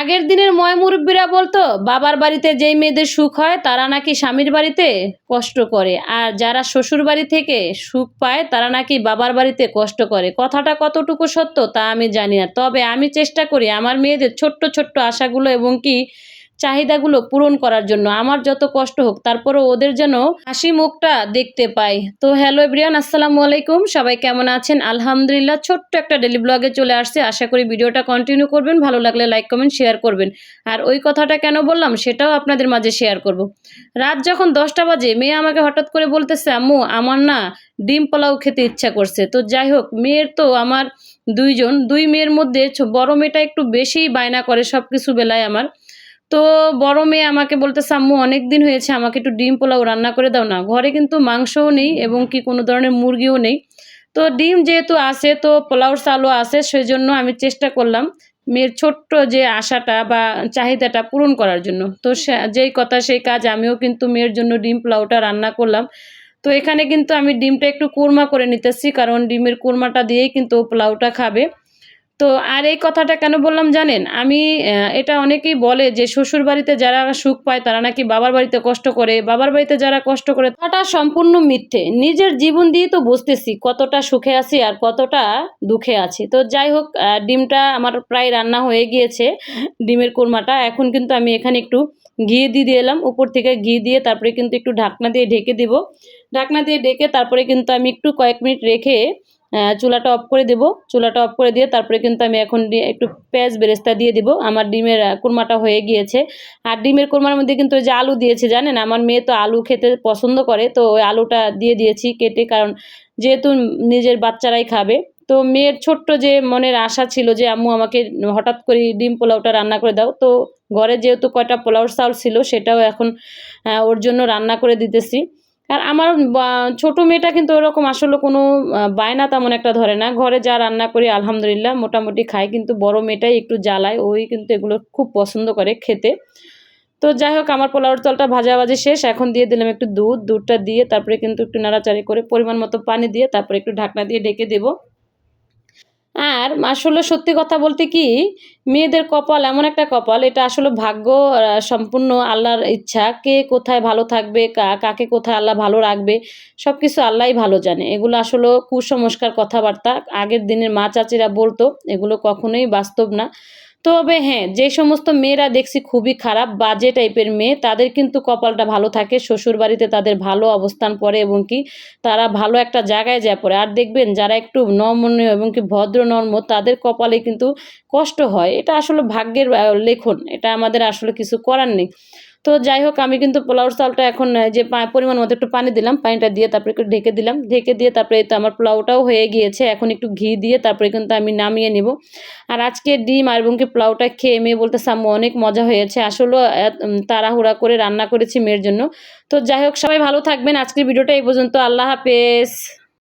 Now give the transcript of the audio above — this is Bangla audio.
আগের দিনের ময় মুরব্বীরা বলতো, বাবার বাড়িতে যেই মেয়েদের সুখ হয়, তারা নাকি স্বামীর বাড়িতে কষ্ট করে, আর যারা শ্বশুর বাড়ি থেকে সুখ পায়, তারা নাকি বাবার বাড়িতে কষ্ট করে। কথাটা কতটুকু সত্য তা আমি জানি না, তবে আমি চেষ্টা করি আমার মেয়েদের ছোট্ট ছোট্ট আশাগুলো এবং কি চাহিদাগুলো পূরণ করার জন্য। আমার যত কষ্ট হোক, তারপরও ওদের যেন হাসি মুখটা দেখতে পাই। তো হ্যালো এভরিয়ান আসসালামু আলাইকুম। সবাই কেমন আছেন? আলহামদুলিল্লাহ, ছোট্ট একটা ডেলি ব্লগে চলে আসছে। আশা করি ভিডিওটা কন্টিনিউ করবেন। ভালো লাগলে লাইক কমেন্ট শেয়ার করবেন। আর ওই কথাটা কেন বললাম, সেটাও আপনাদের মাঝে শেয়ার করব। রাত যখন দশটা বাজে, মেয়ে আমাকে হঠাৎ করে বলতেছে, আম্মু, আমার না ডিম পোলাও খেতে ইচ্ছা করছে। তো যাই হোক, মেয়ের তো আমার দুইজন, দুই মেয়ের মধ্যে বড় মেয়েটা একটু বেশিই বায়না করে সব কিছু বেলায় আমার। তো বড় মেয়ে আমাকে বলতে আম্মু অনেক দিন হয়েছে, আমাকে একটু ডিম পোলাও রান্না করে দাও না। ঘরে কিন্তু মাংসও নেই এবং কি কোনো ধরনের মুরগিও নেই। তো ডিম যেহেতু আছে, তো পোলাওর চালও আছে, সেজন্য আমি চেষ্টা করলাম মেয়ের ছোট্ট যে আশাটা বা চাহিদাটা পূরণ করার জন্য। তো যেই কথা সেই কাজ আমিও কিন্তু মেয়ের জন্য ডিম পোলাওটা রান্না করলাম। তো এখানে কিন্তু আমি ডিমটা একটু কুরমা করে নিতেছি, কারণ ডিমের কুরমাটা দিয়েই কিন্তু পোলাওটা খাবে। তো আর এই কথাটা কেন বললাম জানেন? আমি এটা অনেকেই বলে যে শ্বশুর বাড়িতে যারা সুখ পায় তারা নাকি বাবার বাড়িতে কষ্ট করে, বাবার বাড়িতে যারা কষ্ট করে তাটা সম্পূর্ণ মিথ্যে। নিজের জীবন দিয়ে তো বুঝতেছি কতটা সুখে আছি আর কতটা দুঃখে আছি। তো যাই হোক ডিমটা আমার প্রায় রান্না হয়ে গিয়েছে। ডিমের কোরমাটা এখন কিন্তু আমি এখানে একটু ঘি দিয়ে এলাম। উপর থেকে ঘি দিয়ে তারপরে কিন্তু একটু ঢাকনা দিয়ে ঢেকে দিব। ঢাকনা দিয়ে ঢেকে তারপরে কিন্তু আমি একটু কয়েক মিনিট রেখে চুলাটা অফ করে দেব। চুলাটা অফ করে দিয়ে তারপরে কিন্তু আমি এখন একটু পেঁয়াজ বেরেস্তা দিয়ে দিব। আমার ডিমের কুরমাটা হয়ে গিয়েছে। আর ডিমের কুরমার মধ্যে কিন্তু ওই যে আলু দিয়েছে, জানেন? আমার মেয়ে তো আলু খেতে পছন্দ করে, তো ওই আলুটা দিয়ে দিয়েছি কেটে, কারণ যেহেতু নিজের বাচ্চারাই খাবে। তো মেয়ের ছোট্ট যে মনের আশা ছিল যে, আম্মু, আমাকে হঠাৎ করে ডিম পোলাওটা রান্না করে দাও। তো ঘরে যেহেতু কয়টা পোলাওর চাউল ছিল, সেটাও এখন ওর জন্য রান্না করে দিতেছি। আর আমার ছোট মেয়েটা কিন্তু ওরকম আসলে কোনো বায়না তেমন একটা ধরে না। ঘরে যা রান্না করি আলহামদুলিল্লাহ মোটামুটি খায় কিন্তু বড় মেয়েটাই একটু জ্বালায়। ওই কিন্তু এগুলো খুব পছন্দ করে খেতে। তো যাই হোক, আমার পোলাওর তলটা ভাজাভাজি শেষ। এখন দিয়ে দিলাম একটু দুধ। দুধটা দিয়ে তারপরে কিন্তু একটু নাড়াচাড়ি করে পরিমাণ মতো পানি দিয়ে তারপরে একটু ঢাকনা দিয়ে ঢেকে দেবো। আর আসলে সত্যি কথা বলতে কি, মেয়েদের কপাল এমন একটা কপাল, এটা আসলে ভাগ্য সম্পূর্ণ আল্লাহর ইচ্ছা। কে কোথায় ভালো থাকবে কাকে কোথায় আল্লাহ ভালো রাখবে সব কিছু আল্লাহই ভালো জানে। এগুলো আসলে কুসংস্কার কথাবার্তা। আগের দিনের মা চাচিরা বলতো, এগুলো কখনোই বাস্তব না। তবে হ্যাঁ যে সমস্ত মেয়েরা দেখছি খুবই খারাপ, বাজে টাইপের মেয়ে, তাদের কিন্তু কপালটা ভালো থাকে শ্বশুর বাড়িতে তাদের ভালো অবস্থান পড়ে এবং কি তারা ভালো একটা জায়গায় যায় পড়ে। আর দেখবেন যারা একটু নমনীয় এবং কি ভদ্র নর্ম, তাদের কপালে কিন্তু কষ্ট হয়। এটা আসলে ভাগ্যের লেখন, এটা আমাদের আসলে কিছু করার নেই। তো যাই হোক, আমি কিন্তু পোলাওর চালটা এখন যে পরিমাণ মতো একটু পানি দিলাম, পানিটা দিয়ে তারপরে একটু ঢেকে দিলাম। ঢেকে দিয়ে তারপরে তো আমার পোলাওটাও হয়ে গিয়েছে, এখন একটু ঘি দিয়ে তারপরে কিন্তু আমি নামিয়ে নিব। আর আজকে ডিম আর এবং কি পোলাওটা খেয়ে মেয়ে বলতে সাম্মু অনেক মজা হয়েছে। আসলে তাড়াহুড়া করে রান্না করেছি মেয়ের জন্য। তো যাই হোক, সবাই ভালো থাকবেন। আজকের ভিডিওটা এই পর্যন্ত। আল্লাহ হাফেজ।